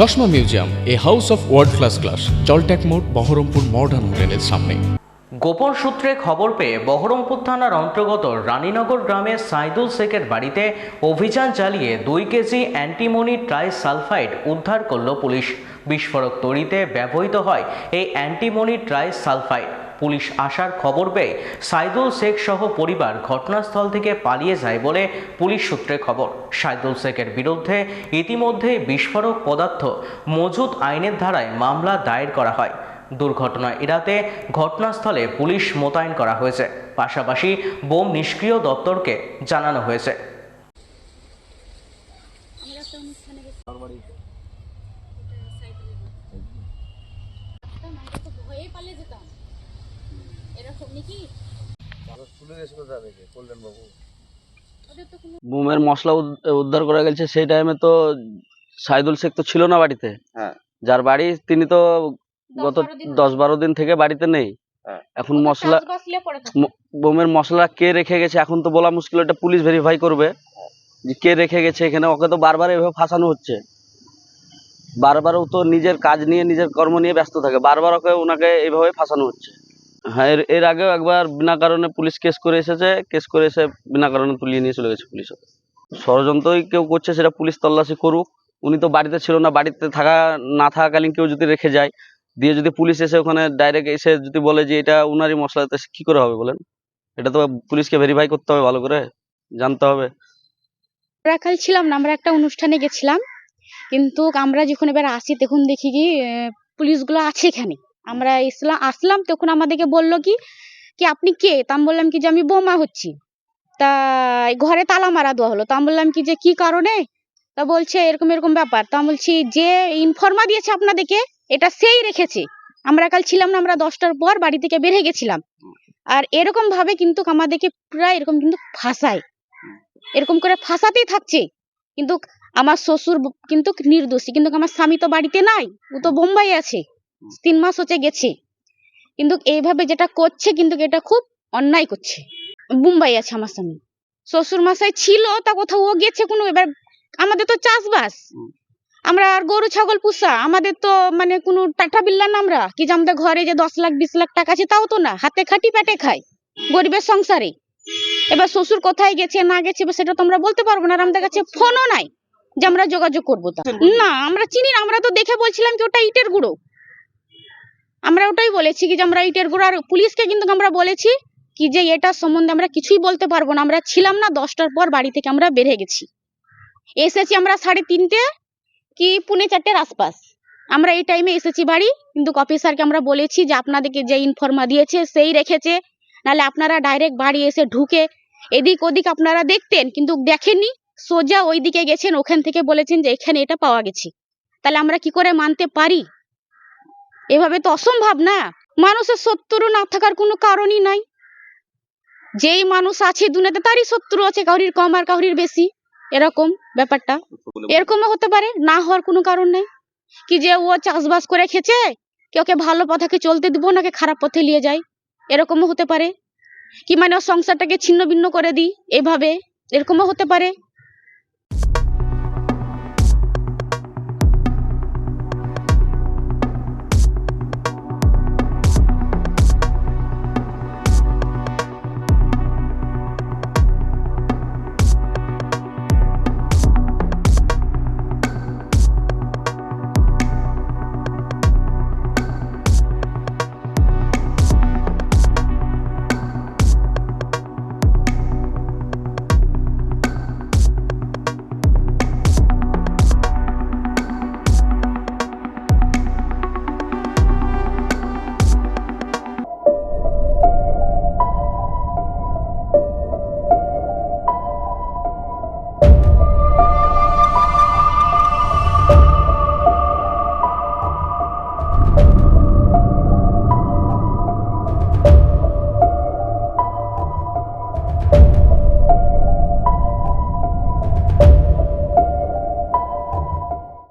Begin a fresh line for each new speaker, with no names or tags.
চশমা museum, a house of world class class জলট্যাক মোড়, Baharampur modern হোটেলের সামনে।
গোপন সূত্রে খবর পেয়ে বহরমপুর থানার অন্তর্গত রানীনগর গ্রামে সাইদুল শেখের বাড়িতে অভিযান চালিয়ে দুই কেজি অ্যান্টিমনি ট্রাই সালফাইড উদ্ধার করল পুলিশ। বিস্ফোরক তৈরিতে ব্যবহৃত হয় এই অ্যান্টিমনি ট্রাই সালফাইড পুলিশ আসার খবর পেয়ে সাইদুল শেখ সহ পরিবার ঘটনাস্থল থেকে পালিয়ে যায় বলে পুলিশ সূত্রে খবর। সাইদুল শেখের বিরুদ্ধে ইতিমধ্যে বিস্ফোরক পদার্থ মজুদ আইনের ধারায় মামলা দায়ের করা হয়। দুর্ঘটনা এড়াতে ঘটনাস্থলে পুলিশ মোতায়েন করা হয়েছে। পাশাপাশি বোম নিষ্ক্রিয় দপ্তরকে জানানো হয়েছে।
ভয়ে পালিয়ে যেতাম। এরকম নাকি? ওদের তো কোনো
বোমের মশলা উদ্ধার করা গেছে সেই টাইমে তো সাইদুল শেখ তো ছিল না বাড়িতে।
হ্যাঁ।
যার বাড়ি তিনি তো গত দশ বারো দিন থেকে বাড়িতে নেই।
হ্যাঁ।
এখন মশলা বোমের মশলা কে রেখে গেছে এখন তো বলা মুশকিল এটা পুলিশ ভেরিফাই করবে। যে কে রেখে গেছে এখানে ওকে তো বারবার এভাবে ফাঁসানো হচ্ছে। বারবার ও তো নিজের কাজ নিয়ে নিজের কর্ম নিয়ে ব্যস্ত থাকে বারবার ওকে ওনাকে এইভাবে ফাঁসানো হচ্ছে। হ্যাঁ এর এর আগেও একবার বিনা কারণে পুলিশ কেস করে এসেছে, কেস করে এসে বিনা কারণে তুলিয়ে নিয়ে চলে গেছে পুলিশ। ষড়যন্ত্রই কেউ করছে, সেটা পুলিশ তল্লাশি করুক। উনি তো বাড়িতে ছিল না, বাড়িতে থাকা, না থাকাকালীন কেউ যদি রেখে যায়, দিয়ে যদি পুলিশ এসে ওখানে ডাইরেক্ট এসে যদি বলে যে এটা উনারই মশলা, তো কি করে হবে বলেন? এটা তো পুলিশকে ভেরিফাই করতে হবে ভালো করে, জানতে হবে।
কাল ছিলাম না, আমরা একটা অনুষ্ঠানে গেছিলাম। কিন্তু আমরা যখন এবার আসি তখন দেখি কি পুলিশগুলো আছে এখানে। আমরা ইসলাম আসলাম, তখন আমাদেরকে বলল কি কি আপনি কে? তা আমি বললাম কি যে আমি বোমা হচ্ছি। তা ঘরে তালা মারা দেওয়া হলো। তা আমি বললাম কি যে কি কারণে? তা বলছে এরকম এরকম ব্যাপার। তা বলছি যে ইনফর্মা দিয়েছে আপনাদেরকে, এটা সেই রেখেছে। আমরা কাল ছিলাম না, আমরা দশটার পর বাড়ি থেকে বেরিয়ে গেছিলাম। আর এরকম ভাবে কিন্তু আমাদেরকে প্রায় এরকম কিন্তু ফাঁসায়। এরকম করে ফাঁসাতেই থাকছে। কিন্তু আমার শ্বশুর কিন্তু নির্দোষী। কিন্তু আমার স্বামী তো বাড়িতে নাই, ও তো বোম্বাই আছে। তিন মাস হচ্ছে গেছে। কিন্তু এইভাবে যেটা করছে কিন্তু এটা খুব অন্যায় করছে। মুম্বাই আছে আমার স্বামী। শ্বশুর মশাই ছিল তা কোথাও ও গেছে কোনো এবার আমাদের তো চাষবাস। আমরা আর গরু ছাগল পুষা আমাদের তো মানে কোনো টাটা বিল্লা না আমরা। কি যে আমাদের ঘরে যে দশ লাখ বিশ লাখ টাকা আছে তাও তো না। হাতে খাটি পেটে খাই গরিবের সংসারে। এবার শ্বশুর কোথায় গেছে না গেছে সেটা তো আমরা বলতে পারব না। আর আমাদের কাছে ফোনও নাই যে আমরা যোগাযোগ করব তা। না আমরা চিনি না। আমরা তো দেখে বলছিলাম কি ওটা ইটের গুঁড়ো। আমরা ওটাই বলেছি কি যে আমরা ইটের গুঁড়ো আর পুলিশকে কিন্তু আমরা বলেছি কি যে এটা সম্বন্ধে আমরা কিছুই বলতে পারব না। আমরা ছিলাম না দশটার পর বাড়ি থেকে আমরা বেরিয়ে গেছি। এসেছি আমরা সাড়ে তিনটে কি পুনে চারটের আশপাশ। আমরা এই টাইমে এসেছি বাড়ি, কিন্তু অফিসারকে আমরা বলেছি যে আপনাদেরকে যে ইনফরমা দিয়েছে সেই রেখেছে। নাহলে আপনারা ডাইরেক্ট বাড়ি এসে ঢুকে এদিক ওদিক আপনারা দেখতেন, কিন্তু দেখেননি। সোজা ওই দিকে গেছেন, ওখান থেকে বলেছেন যে এখানে এটা পাওয়া গেছে। তাহলে আমরা কি করে মানতে পারি? এভাবে তো অসম্ভব না? মানুষের শত্রু না থাকার কোনো কারণই নাই। যেই মানুষ আছে দুনিয়াতে তারই শত্রু আছে, কাউরির কম আর কাউরির বেশি। এরকম ব্যাপারটা। এরকমও হতে পারে, না হওয়ার কোনো কারণ নেই। কি যে ও চাষবাস করে খেছে, কি ওকে ভালো পথে চলতে দিব নাকি খারাপ পথে নিয়ে যায়, এরকমও হতে পারে। কি মানে ওর সংসারটাকে ছিন্ন ভিন্ন করে দিই, এভাবে, এরকমও হতে পারে।